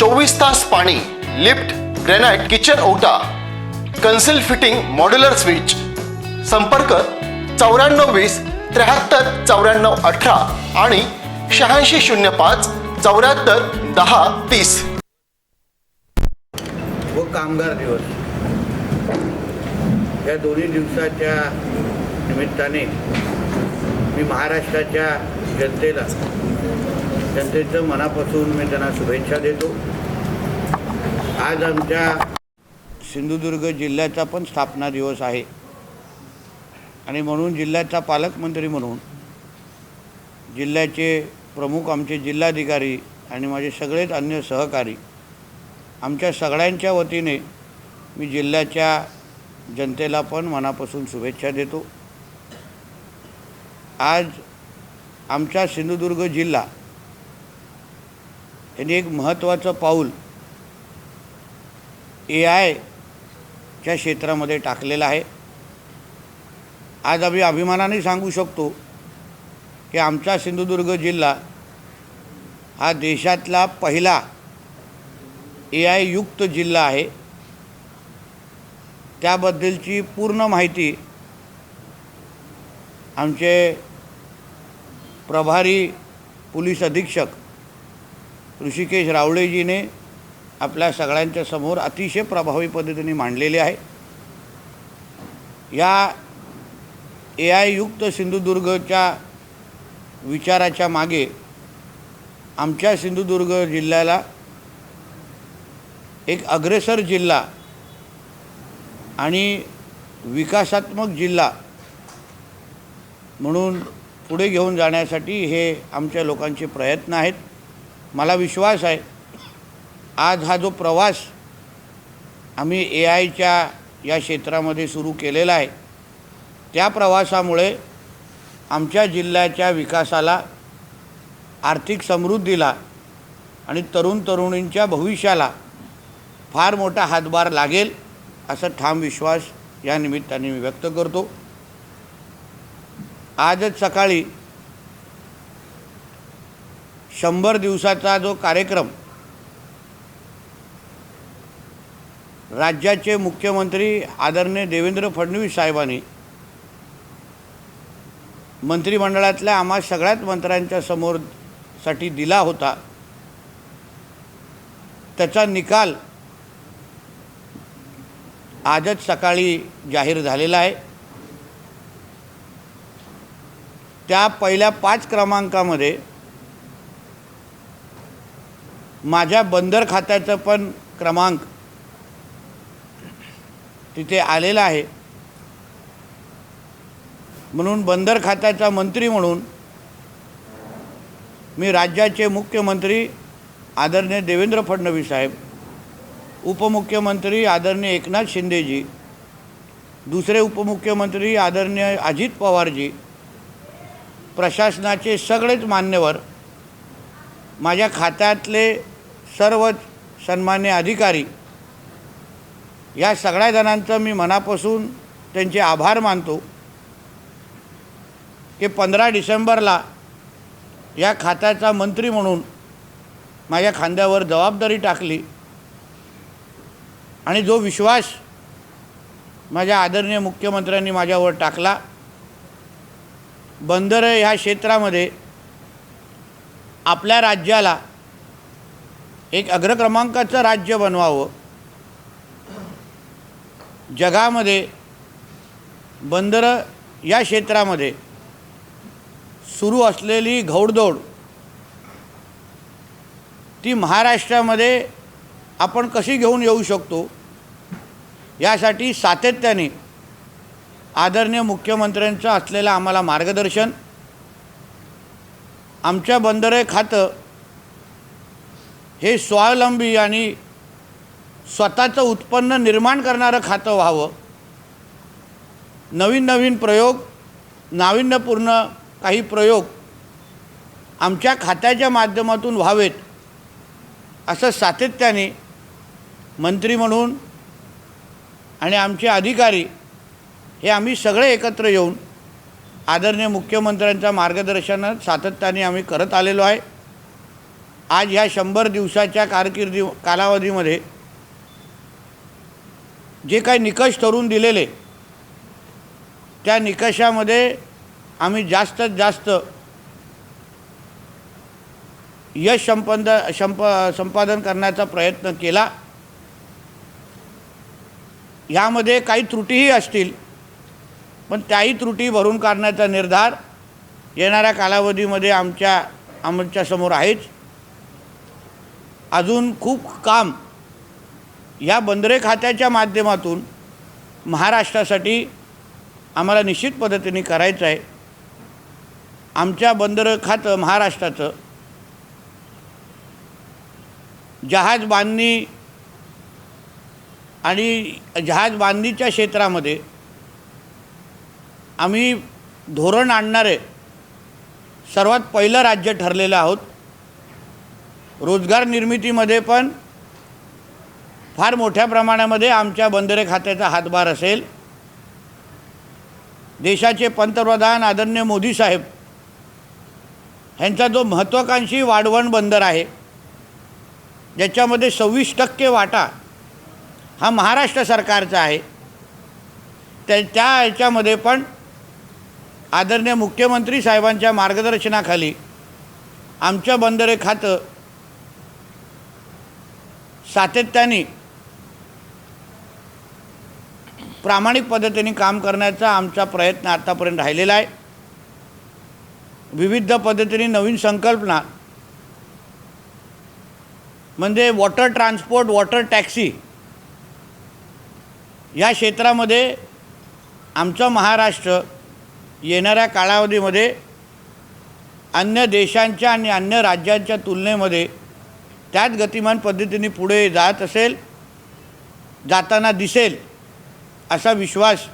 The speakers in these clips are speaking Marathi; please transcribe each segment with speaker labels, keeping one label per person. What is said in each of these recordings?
Speaker 1: चोवीस तास पाणी लिफ्ट ग्रेनाइट किचन ओटा कन्सिल फिटिंग मॉड्युलर स्विच. संपर्क चौऱ्याण्णव वीस त्र्याहत्तर चौऱ्याण्णव अठरा आणि शहाऐंशी शून्य पाच चौऱ्याहत्तर दहा तीस.
Speaker 2: व कामगार दिवस. या दोन्ही दिवसाच्या निमित्ताने मी महाराष्ट्राच्या जनतेला जनतेचं मनापासून मी त्यांना शुभेच्छा देतो. आज आमच्या सिंधुदुर्ग जिल्ह्याचा पण स्थापना दिवस आहे. आणि म्हणून जिल्ह्याचा पालकमंत्री म्हणून जिल्ह्याचे प्रमुख आमचे जिल्हाधिकारी आणि माझे सगळेच अन्य सहकारी आमच्या सगळ्यांच्या वतीने मी जिल्ह्याच्या जनतेला पण मनापासून शुभेच्छा देतो. आज आमचा सिंधुदुर्ग जिल्हा यांनी एक महत्त्वाचं पाऊल ए आयच्या क्षेत्रामध्ये टाकलेलं आहे. आज आम्ही अभिमानाने सांगू शकतो की आमचा सिंधुदुर्ग जिल्हा हा देशातला पहिला ए आय युक्त जिल्हा आहे. त्याबद्दलची पूर्ण माहिती आमचे प्रभारी पोलीस अधीक्षक ऋषिकेश रावळेजीने आपल्या सगळ्यांच्या समोर अतिशय प्रभावी पद्धतीने मांडलेले आहे. या ए आय युक्त सिंधुदुर्गच्या विचाराच्या मागे आमच्या सिंधुदुर्ग जिल्ह्याला एक अग्रेसर जिल्हा आणि विकासात्मक जिल्हा म्हणून पुढे घेऊन जाण्यासाठी हे आमच्या लोकांचे प्रयत्न आहेत. मला विश्वास आहे आज हा जो प्रवास आम्ही ए आयच्या या क्षेत्रामध्ये सुरू केलेला आहे त्या प्रवासामुळे आमच्या जिल्ह्याच्या विकासाला आर्थिक समृद्धीला आणि तरुण तरुणींच्या भविष्याला फार मोठा हातभार लागेल असा ठाम विश्वास या निमित्ताने मी व्यक्त करतो. आजच सकाळी शंभर दिवसाचा जो कार्यक्रम राज्याचे मुख्यमंत्री आदरणीय देवेंद्र फडणवीस साहेबांनी मंत्रिमंडळातल्या आम्हा सगळ्याच मंत्र्यांच्या समोर साठी दिला होता त्याचा निकाल आजच सकाळी जाहीर झालेला आहे. त्या पहिल्या पाच क्रमांकामध्ये माझ्या बंदर खात्याचं पण क्रमांक तिथे आलेला आहे. म्हणून बंदर खात्याचा मंत्री म्हणून मी राज्याचे मुख्यमंत्री आदरणीय देवेंद्र फडणवीस साहेब उपमुख्यमंत्री आदरणीय एकनाथ शिंदेजी दुसरे उपमुख्यमंत्री आदरणीय अजित पवारजी प्रशासनाचे सगळेच मान्यवर माझ्या खात्यातले सर्व सन्मान्य अधिकारी या सगळ्या जणांचं मी मनापासून त्यांचे आभार मानतो की पंधरा डिसेंबरला या खात्याचा मंत्री म्हणून माझ्या खांद्यावर जबाबदारी टाकली आणि जो विश्वास माझ्या आदरणीय मुख्यमंत्र्यांनी माझ्यावर टाकला बंदर ह्या क्षेत्रामध्ये आपल्या राज्याला एक अग्रक्रमांकाचं राज्य बनवावं. जगामध्ये बंदरं या क्षेत्रामध्ये सुरू असलेली घौडदौड ती महाराष्ट्रामध्ये आपण कशी घेऊन येऊ शकतो यासाठी सातत्याने आदरणीय मुख्यमंत्र्यांचं असलेलं आम्हाला मार्गदर्शन आमच्या बंदरे खातं हे स्वावलंबी आणि स्वतःचं उत्पन्न निर्माण करणारं खातं व्हावं. नवीन नवीन प्रयोग नाविन्यपूर्ण काही प्रयोग आमच्या खात्याच्या माध्यमातून व्हावेत असं सातत्याने मंत्री म्हणून आणि आमचे अधिकारी हे आम्ही सगळे एकत्र येऊन आदरणीय मुख्यमंत्र्यांच्या मार्गदर्शनात सातत्याने आम्ही करत आलेलो आहे. आज ह्या शंभर दिवसाच्या कारकिर्दी कालावधीमध्ये जे काही निकष ठरवून दिलेले त्या निकषामध्ये आम्ही जास्तीत जास्त यश संपद संप संपादन करण्याचा प्रयत्न केला. यामध्ये काही त्रुटीही असतील पण त्याही त्रुटी भरून काढण्याचा निर्धार येणाऱ्या कालावधीमध्ये आमच्या आमच्यासमोर आहेच. अजून खूप काम ह्या बंदरे खात्याच्या माध्यमातून महाराष्ट्रासाठी आम्हाला निश्चित पद्धतीने करायचं आहे. आमच्या बंदरं खातं महाराष्ट्राचं जहाज बांधणी आणि जहाज बांधणीच्या क्षेत्रामध्ये आम्ही धोरण आणणारे सर्वात पहिलं राज्य ठरलेलं आहोत. रोजगार निर्मितीमध्ये पण फार मोठ्या प्रमाणामध्ये आमच्या बंदरे खात्याचा हातभार असेल. देशाचे पंतप्रधान आदरणीय मोदी साहेब ह्यांचा जो महत्त्वाकांक्षी वाढवण बंदर आहे ज्याच्यामध्ये सव्वीस टक्के वाटा हा महाराष्ट्र सरकारचा आहे. त्या त्या ह्याच्यामध्ये पण आदरणीय मुख्यमंत्री साहेबांच्या मार्गदर्शनाखाली आमच्या बंदरे खातं सातत्याने प्रामाणिक पद्धतीने काम करण्याचा आमचा प्रयत्न आत्तापर्यंत राहिलेला आहे. विविध पद्धतीने नवीन संकल्पना म्हणजे वॉटर ट्रान्सपोर्ट वॉटर टॅक्सी या क्षेत्रामध्ये आमचं महाराष्ट्र येणाऱ्या कालावधीमध्ये अन्य देशांच्या आणि अन्य राज्यांच्या तुलनेमध्ये त्याच गतिमान पद्धतीने पुढे जात असेल जाताना दिसेल असा विश्वास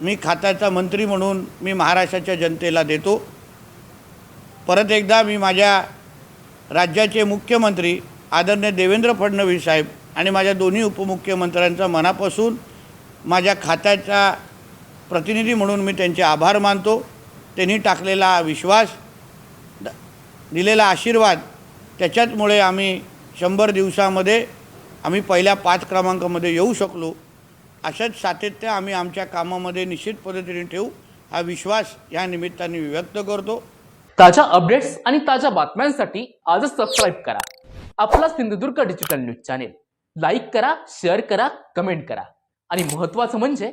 Speaker 2: मी खात्याचा मंत्री म्हणून मी महाराष्ट्राच्या जनतेला देतो. परत एकदा मी माझ्या राज्याचे मुख्यमंत्री आदरणीय देवेंद्र फडणवीस साहेब आणि माझ्या दोन्ही उपमुख्यमंत्र्यांचा मनापासून माझ्या खात्याचा प्रतिनिधी म्हणून मी त्यांचे आभार मानतो. त्यांनी टाकलेला विश्वास दिलेला आशीर्वाद त्याच्याचमुळे आम्ही शंभर दिवसामध्ये आम्ही पहिल्या पाच क्रमांकामध्ये येऊ शकलो. अशाच सातत्य आम्ही आमच्या कामामध्ये निश्चित पद्धतीने ठेवू हा विश्वास या निमित्ताने व्यक्त करतो.
Speaker 3: ताज्या अपडेट्स आणि ताज्या बातम्यांसाठी आजच सबस्क्राईब करा. आपला Sindhudurg digital news channel like करा शेअर करा कमेंट करा. आणि महत्त्वाचं म्हणजे